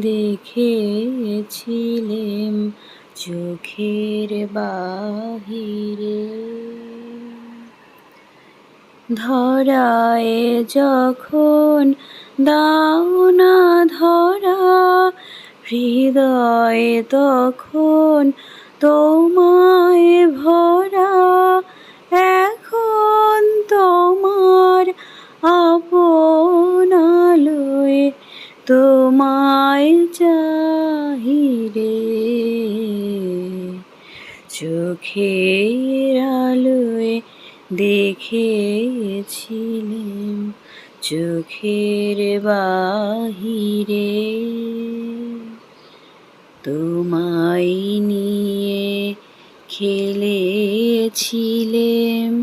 দেখেছিলেম চোখের বাহিরে। ধরায় যখন দাও না ধরা হৃদয়ে তখন তোমায় ভরা তোমায় চাহিরে চোখের আলোয় দেখেছিলেম চোখের বাহিরে। তোমায় নিয়ে খেলেছিলেম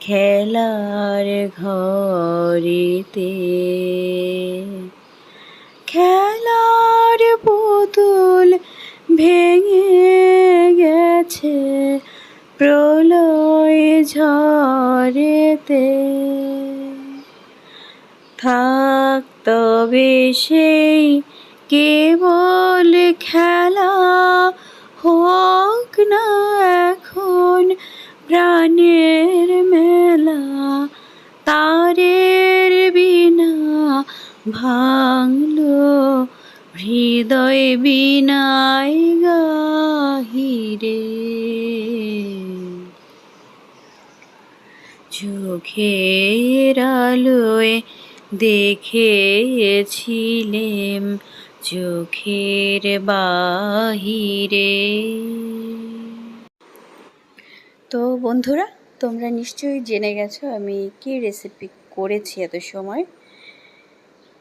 খেলার ঘরেতে। খেলার পুতুল ভেঙে গেছে প্রলয় ঝরেতে থাক তবে সেই কেবল খেলা হোক না এখন প্রাণের ভাঙলো, হৃদয় বিনায় গাহিরে। চোখের আলোয় দেখেছিলেম চোখের বাহিরে। তো বন্ধুরা, তোমরা নিশ্চয়ই জেনে গেছো আমি কি রেসিপি করেছি এত সময়।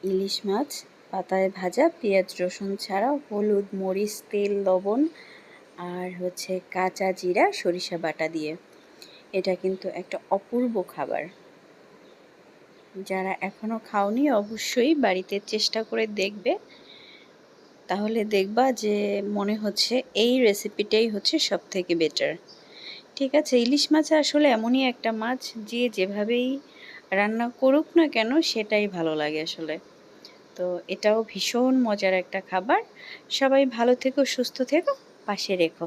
ইলিশ মাছ, পাতায় ভাজা, পেঁয়াজ, রসুন ছাড়া, হলুদ, মরিচ, তেল, লবণ আর হচ্ছে কাঁচা জিরা, সরিষা বাটা দিয়ে। এটা কিন্তু একটা অপূর্ব খাবার। যারা এখনও খাওনি, অবশ্যই বাড়িতে চেষ্টা করে দেখবে। তাহলে দেখবা যে মনে হচ্ছে এই রেসিপিটাই হচ্ছে সব থেকে বেটার। ঠিক আছে, ইলিশ মাছ আসলে এমনই একটা মাছ, যে যেভাবেই রান্না করুক না কেন, সেটাই ভালো লাগে আসলে। তো এটাও ভীষণ মজার একটা খাবার। সবাই ভালো থেকো সুস্থ থেকো পাশে রেখো।